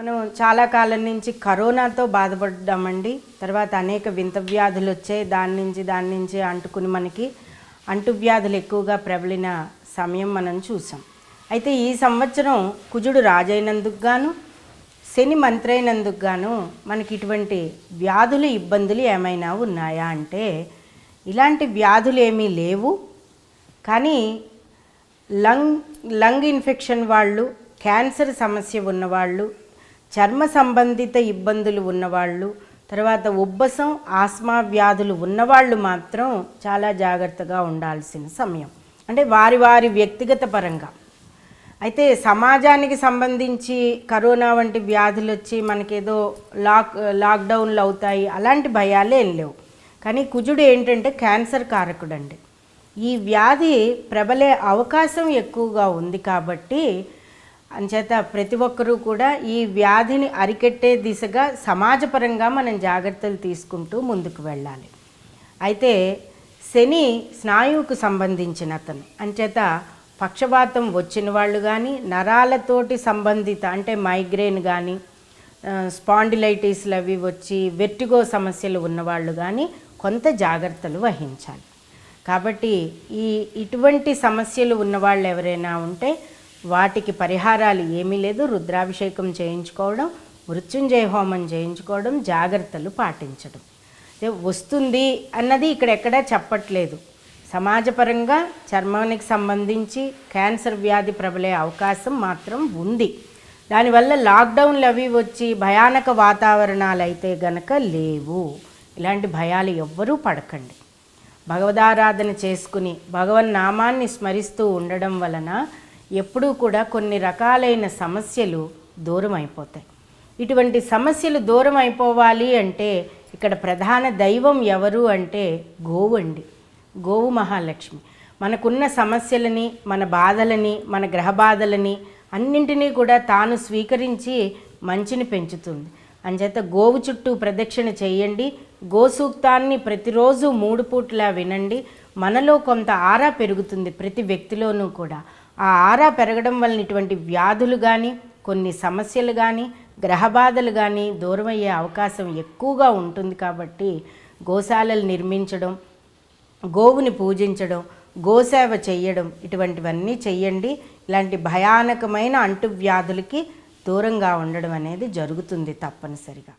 మనం చాలా కాలం నుంచి కరోనాతో బాధపడ్డామండి. తర్వాత అనేక వింత వ్యాధులు వచ్చాయి. దాని నుంచి దాని నుంచి అంటుకుని మనకి అంటువ్యాధులు ఎక్కువగా ప్రబలిన సమయం మనం చూసాం. అయితే ఈ సంవత్సరం కుజుడు రాజైనందుకు గాను శని మంత్రైనందుకు గాను మనకి ఇటువంటి వ్యాధులు ఇబ్బందులు ఏమైనా ఉన్నాయా అంటే ఇలాంటి వ్యాధులు ఏమీ లేవు. కానీ లంగ్ లంగ్ ఇన్ఫెక్షన్ వాళ్ళు క్యాన్సర్ సమస్య ఉన్నవాళ్ళు చర్మ సంబంధిత ఇబ్బందులు ఉన్నవాళ్ళు తర్వాత ఉబ్బసం ఆస్మా వ్యాధులు ఉన్నవాళ్ళు మాత్రం చాలా జాగ్రత్తగా ఉండాల్సిన సమయం. అంటే వారి వారి వ్యక్తిగత పరంగా. అయితే సమాజానికి సంబంధించి కరోనా వంటి వ్యాధులు వచ్చి మనకేదో లాక్ లాక్డౌన్లు అవుతాయి అలాంటి భయాలే ఏం లేవు. కానీ కుజుడు ఏంటంటే క్యాన్సర్ కారకుడండి. ఈ వ్యాధి ప్రబలే అవకాశం ఎక్కువగా ఉంది కాబట్టి అంచేత ప్రతి ఒక్కరూ కూడా ఈ వ్యాధిని అరికెట్టే దిశగా సమాజపరంగా మనం జాగ్రత్తలు తీసుకుంటూ ముందుకు వెళ్ళాలి. అయితే శని స్నాయువుకు సంబంధించిన అతను అంచేత పక్షవాతం వచ్చిన వాళ్ళు కానీ నరాలతోటి సంబంధిత అంటే మైగ్రేన్ కానీ స్పాండిలైటిస్లు అవి వచ్చి వెర్టిగో సమస్యలు ఉన్నవాళ్ళు కానీ కొంత జాగ్రత్తలు వహించాలి. కాబట్టి ఈ ఇటువంటి సమస్యలు ఉన్నవాళ్ళు ఎవరైనా ఉంటే వాటికి పరిహారాలు ఏమీ లేదు. రుద్రాభిషేకం చేయించుకోవడం మృత్యుంజయ హోమం చేయించుకోవడం జాగ్రత్తలు పాటించడం. వస్తుంది అన్నది ఇక్కడ ఎక్కడా చెప్పట్లేదు. సమాజపరంగా చర్మానికి సంబంధించి క్యాన్సర్ వ్యాధి ప్రబలే అవకాశం మాత్రం ఉంది. దానివల్ల లాక్డౌన్లు అవి వచ్చి భయానక వాతావరణాలు అయితే గనక లేవు. ఇలాంటి భయాలు ఎవ్వరూ పడకండి. భగవదారాధన చేసుకుని భగవన్ నామాన్ని స్మరిస్తూ ఉండడం వలన ఎప్పుడూ కూడా కొన్ని రకాలైన సమస్యలు దూరం అయిపోతాయి ఇటువంటి సమస్యలు దూరం అయిపోవాలి అంటే ఇక్కడ ప్రధాన దైవం ఎవరు అంటే గోవు అండి. గోవు మహాలక్ష్మి. మనకున్న సమస్యలని మన బాధలని మన గ్రహ బాధలని అన్నింటినీ కూడా తాను స్వీకరించి మంచిని పెంచుతుంది. అంచేత గోవు చుట్టూ ప్రదక్షిణ చేయండి. గోసూక్తాన్ని ప్రతిరోజు మూడు పూట్లా వినండి. మనలో కొంత ఆరా పెరుగుతుంది ప్రతి వ్యక్తిలోనూ కూడా. ఆ ఆరా పెరగడం వలన ఇటువంటి వ్యాధులు కానీ కొన్ని సమస్యలు కానీ గ్రహబాధలు కానీ దూరమయ్యే అవకాశం ఎక్కువగా ఉంటుంది కాబట్టి గోశాలలు నిర్మించడం గోవుని పూజించడం గోసేవ చెయ్యడం ఇటువంటివన్నీ చెయ్యండి. ఇలాంటి భయానకమైన అంటువ్యాధులకి దూరంగా ఉండడం అనేది జరుగుతుంది తప్పనిసరిగా.